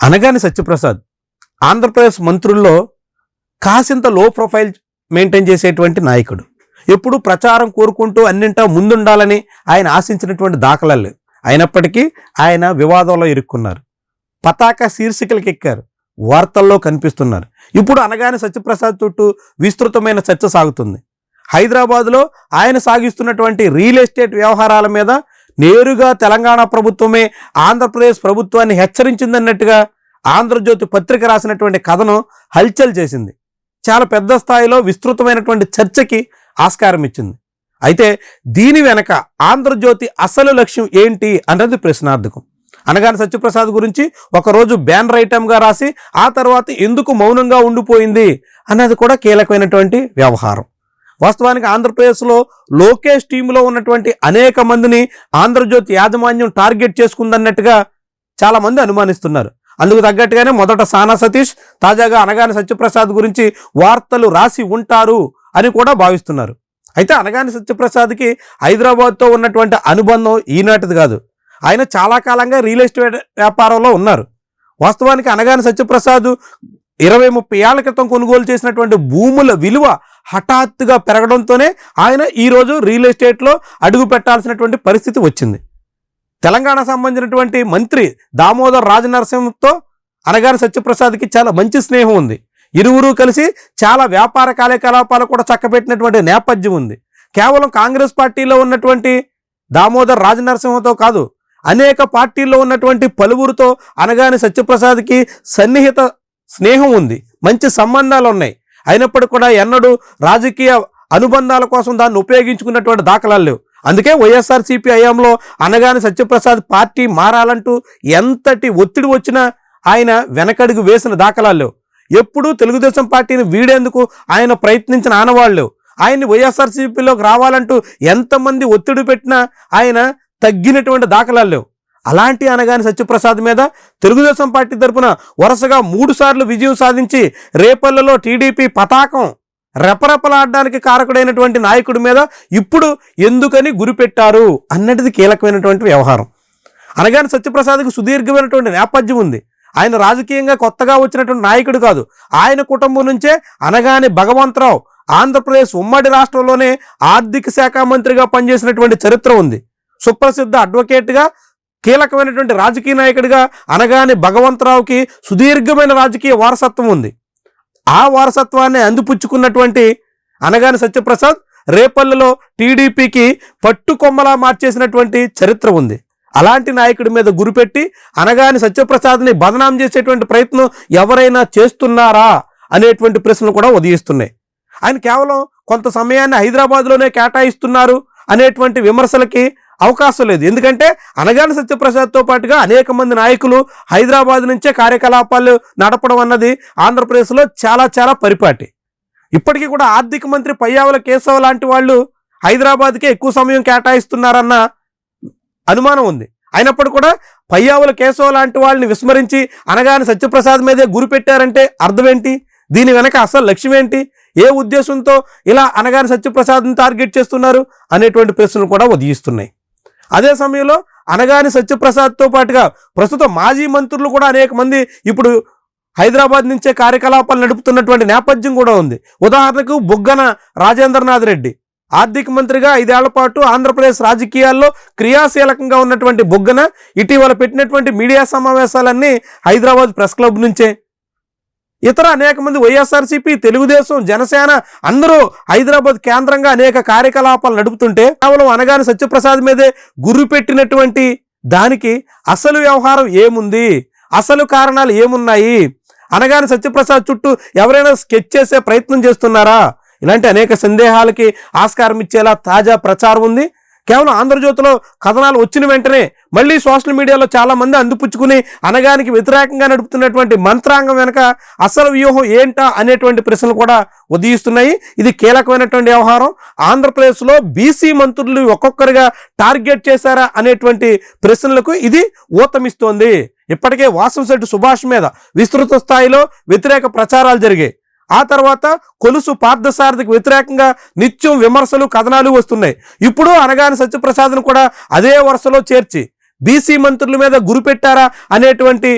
అనగాని సత్యప్రసాద్ ఆంధ్రప్రదేశ్ మంత్రుల్లో కాసింత లో ప్రొఫైల్ మెయింటైన్ చేసేటువంటి నాయకుడు. ఎప్పుడు ప్రచారం కోరుకుంటూ అన్నింటా ముందుండాలని ఆయన ఆశించినటువంటి దాఖలాలు అయినప్పటికీ ఆయన వివాదంలో ఇరుక్కున్నారు. పతాక శీర్షికలకు ఎక్కారు. వార్తల్లో కనిపిస్తున్నారు. ఇప్పుడు అనగానే సత్యప్రసాద్ చుట్టూ విస్తృతమైన చర్చ సాగుతుంది. హైదరాబాద్లో ఆయన సాగిస్తున్నటువంటి రియల్ ఎస్టేట్ వ్యవహారాల మీద నేరుగా తెలంగాణ ప్రభుత్వమే ఆంధ్రప్రదేశ్ ప్రభుత్వాన్ని హెచ్చరించిందన్నట్టుగా ఆంధ్రజ్యోతి పత్రిక రాసినటువంటి కథను హల్చల్ చేసింది. చాలా పెద్ద స్థాయిలో విస్తృతమైనటువంటి చర్చకి ఆస్కారం ఇచ్చింది. అయితే దీని వెనక ఆంధ్రజ్యోతి అసలు లక్ష్యం ఏంటి అన్నది ప్రశ్నార్థకం. అనగానే సత్యప్రసాద్ గురించి ఒకరోజు బ్యాన్ రైటమ్గా రాసి ఆ తర్వాత ఎందుకు మౌనంగా ఉండిపోయింది అన్నది కూడా కీలకమైనటువంటి వ్యవహారం. వాస్తవానికి ఆంధ్రప్రదేశ్లో లోకేష్ టీంలో ఉన్నటువంటి అనేక మందిని ఆంధ్రజ్యోతి యాజమాన్యం టార్గెట్ చేసుకుందన్నట్టుగా చాలామంది అనుమానిస్తున్నారు. అందుకు తగ్గట్టుగానే మొదట సానా సతీష్ తాజాగా అనగాని సత్యప్రసాద్ గురించి వార్తలు రాసి ఉంటారు అని కూడా భావిస్తున్నారు. అయితే అనగాని సత్యప్రసాద్కి హైదరాబాద్తో ఉన్నటువంటి అనుబంధం ఈనాటిది కాదు. ఆయన చాలా కాలంగా రియల్ ఎస్టేట్ వ్యాపారంలో ఉన్నారు. వాస్తవానికి అనగాని సత్యప్రసాద్ ఇరవై ముప్పై ఏళ్ళ క్రితం కొనుగోలు చేసినటువంటి భూముల విలువ హఠాత్తుగా పెరగడంతోనే ఆయన ఈరోజు రియల్ ఎస్టేట్లో అడుగు పెట్టాల్సినటువంటి పరిస్థితి వచ్చింది. తెలంగాణ సంబంధించినటువంటి మంత్రి దామోదర్ రాజనరసింహతో అనగారి సత్యప్రసాద్కి చాలా మంచి స్నేహం ఉంది. ఇరువురు కలిసి చాలా వ్యాపార కార్యకలాపాలు కూడా చక్కబెట్టినటువంటి నేపథ్యం ఉంది. కేవలం కాంగ్రెస్ పార్టీలో ఉన్నటువంటి దామోదర్ రాజనరసింహతో కాదు అనేక పార్టీల్లో ఉన్నటువంటి పలువురితో అనగాని సత్యప్రసాద్కి సన్నిహిత స్నేహం ఉంది. మంచి సంబంధాలు ఉన్నాయి. అయినప్పటికీ కూడా ఎన్నడూ రాజకీయ అనుబంధాల కోసం దాన్ని ఉపయోగించుకున్నటువంటి దాఖలాలు లేవు. అందుకే వైఎస్ఆర్సీపీ హయాంలో అనగానే సత్యప్రసాద్ పార్టీ మారాలంటూ ఎంతటి ఒత్తిడి వచ్చినా ఆయన వెనకడుగు వేసిన దాఖలాలు లేవు. ఎప్పుడూ తెలుగుదేశం పార్టీని వీడేందుకు ఆయన ప్రయత్నించిన ఆనవాళ్ళు లేవు. ఆయన్ని వైఎస్ఆర్సీపీలోకి రావాలంటూ ఎంతమంది ఒత్తిడి పెట్టినా ఆయన తగ్గినటువంటి దాఖలాలు లేవు. అలాంటి అనగాని సత్యప్రసాద్ మీద తెలుగుదేశం పార్టీ తరఫున వరుసగా మూడుసార్లు విజయం సాధించి రేపల్లలో టీడీపీ పతాకం రెపరెపలాడడానికి కారకుడైనటువంటి నాయకుడి మీద ఇప్పుడు ఎందుకని గురిపెట్టారు అన్నటిది కీలకమైనటువంటి వ్యవహారం. అనగాని సత్యప్రసాద్కి సుదీర్ఘమైనటువంటి నేపథ్యం ఉంది. ఆయన రాజకీయంగా కొత్తగా వచ్చినటువంటి నాయకుడు కాదు. ఆయన కుటుంబం నుంచే అనగాని భగవంతరావు ఆంధ్రప్రదేశ్ ఉమ్మడి రాష్ట్రంలోనే ఆర్థిక శాఖ మంత్రిగా పనిచేసినటువంటి చరిత్ర ఉంది. సుప్రసిద్ధ అడ్వకేట్గా కీలకమైనటువంటి రాజకీయ నాయకుడిగా అనగాని భగవంతరావుకి సుదీర్ఘమైన రాజకీయ వారసత్వం ఉంది. ఆ వారసత్వాన్ని అందిపుచ్చుకున్నటువంటి అనగాని సత్యప్రసాద్ రేపల్లెలో టీడీపీకి పట్టుకొమ్మలా మార్చేసినటువంటి చరిత్ర ఉంది. అలాంటి నాయకుడి మీద గురిపెట్టి అనగాని సత్యప్రసాద్ని బదనాం చేసేటువంటి ప్రయత్నం ఎవరైనా చేస్తున్నారా అనేటువంటి ప్రశ్నలు కూడా ఉదయిస్తున్నాయి. ఆయన కేవలం కొంత సమయాన్ని హైదరాబాద్లోనే కేటాయిస్తున్నారు అనేటువంటి విమర్శలకి అవకాశం లేదు. ఎందుకంటే అనగాని సత్యప్రసాద్తో పాటుగా అనేక మంది నాయకులు హైదరాబాద్ నుంచే కార్యకలాపాలు నడపడం అన్నది ఆంధ్రప్రదేశ్లో చాలా చాలా పరిపాటి. ఇప్పటికీ కూడా ఆర్థిక మంత్రి పయ్యావుల కేశవ లాంటి వాళ్ళు హైదరాబాద్కే ఎక్కువ సమయం కేటాయిస్తున్నారన్న అనుమానం ఉంది. అయినప్పుడు కూడా పయ్యావుల కేశవ లాంటి వాళ్ళని విస్మరించి అనగాని సత్యప్రసాద్ మీదే గురి పెట్టారంటే అర్థం ఏంటి దీని వెనక అసలు లక్ష్యం ఏంటి? ఏ ఉద్దేశంతో ఇలా అనగాని సత్యప్రసాద్ని టార్గెట్ చేస్తున్నారు? అనేటువంటి ప్రశ్నలు కూడా ఉదయిస్తున్నాయి. అదే సమయంలో అనగాని సత్యప్రసాద్తో పాటుగా ప్రస్తుతం మాజీ మంత్రులు కూడా అనేక మంది ఇప్పుడు హైదరాబాద్ నుంచే కార్యకలాపాలు నడుపుతున్నటువంటి నేపథ్యం కూడా ఉంది. ఉదాహరణకు బుగ్గన రాజేంద్రనాథ్ రెడ్డి. ఆర్థిక మంత్రిగా ఐదేళ్ళ పాటు ఆంధ్రప్రదేశ్ రాజకీయాల్లో క్రియాశీలకంగా ఉన్నటువంటి బుగ్గన ఇటీవల పెట్టినటువంటి మీడియా సమావేశాలన్నీ హైదరాబాద్ ప్రెస్ క్లబ్ నుంచే ఇతర అనేక మంది వైఎస్ఆర్సీపీ తెలుగుదేశం జనసేన అందరూ హైదరాబాద్ కేంద్రంగా అనేక కార్యకలాపాలు నడుపుతుంటే కేవలం అనగాని సత్యప్రసాద్ మీదే గుర్రు పెట్టినటువంటి దానికి అసలు వ్యవహారం ఏముంది? అసలు కారణాలు ఏమున్నాయి? అనగాని సత్యప్రసాద్ చుట్టూ ఎవరైనా స్కెచ్ చేసే ప్రయత్నం చేస్తున్నారా? ఇలాంటి అనేక సందేహాలకి ఆస్కారం ఇచ్చేలా తాజా ప్రచారం ఉంది. కేవలం ఆంధ్రజ్యోతిలో కథనాలు వచ్చిన వెంటనే మళ్ళీ సోషల్ మీడియాలో చాలా మంది అందిపుచ్చుకుని అనగానికి వ్యతిరేకంగా నడుపుతున్నటువంటి మంత్రాంగం వెనక అసలు వ్యూహం ఏంటా అనేటువంటి ప్రశ్నలు కూడా ఉదయిస్తున్నాయి. ఇది కీలకమైనటువంటి వ్యవహారం. ఆంధ్రప్రదేశ్లో బీసీ మంత్రులు ఒక్కొక్కరుగా టార్గెట్ చేశారా అనేటువంటి ప్రశ్నలకు ఇది ఊతమిస్తోంది. ఇప్పటికే వాసంశెట్టి సుభాష్ మీద విస్తృత స్థాయిలో వ్యతిరేక ప్రచారాలు జరిగాయి. ఆ తర్వాత కొలుసు పార్థసారథికి వ్యతిరేకంగా నిత్యం విమర్శలు కథనాలు వస్తున్నాయి. ఇప్పుడు అనగాని సత్యప్రసాద్ను కూడా అదే వరుసలో చేర్చి బీసీ మంత్రుల మీద గురిపెట్టారా అనేటువంటి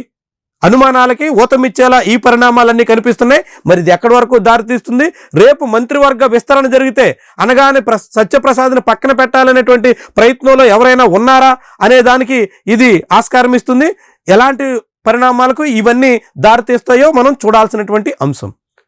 అనుమానాలకి ఊతమిచ్చేలా ఈ పరిణామాలన్నీ కనిపిస్తున్నాయి. మరి ఇది ఎక్కడి వరకు దారితీస్తుంది రేపు మంత్రివర్గ విస్తరణ జరిగితే అనగానే ప్ర సత్యప్రసాద్ని పక్కన పెట్టాలనేటువంటి ప్రయత్నంలో ఎవరైనా ఉన్నారా అనే దానికి ఇది ఆస్కారం ఇస్తుంది. ఎలాంటి పరిణామాలకు ఇవన్నీ దారితీస్తాయో మనం చూడాల్సినటువంటి అంశం.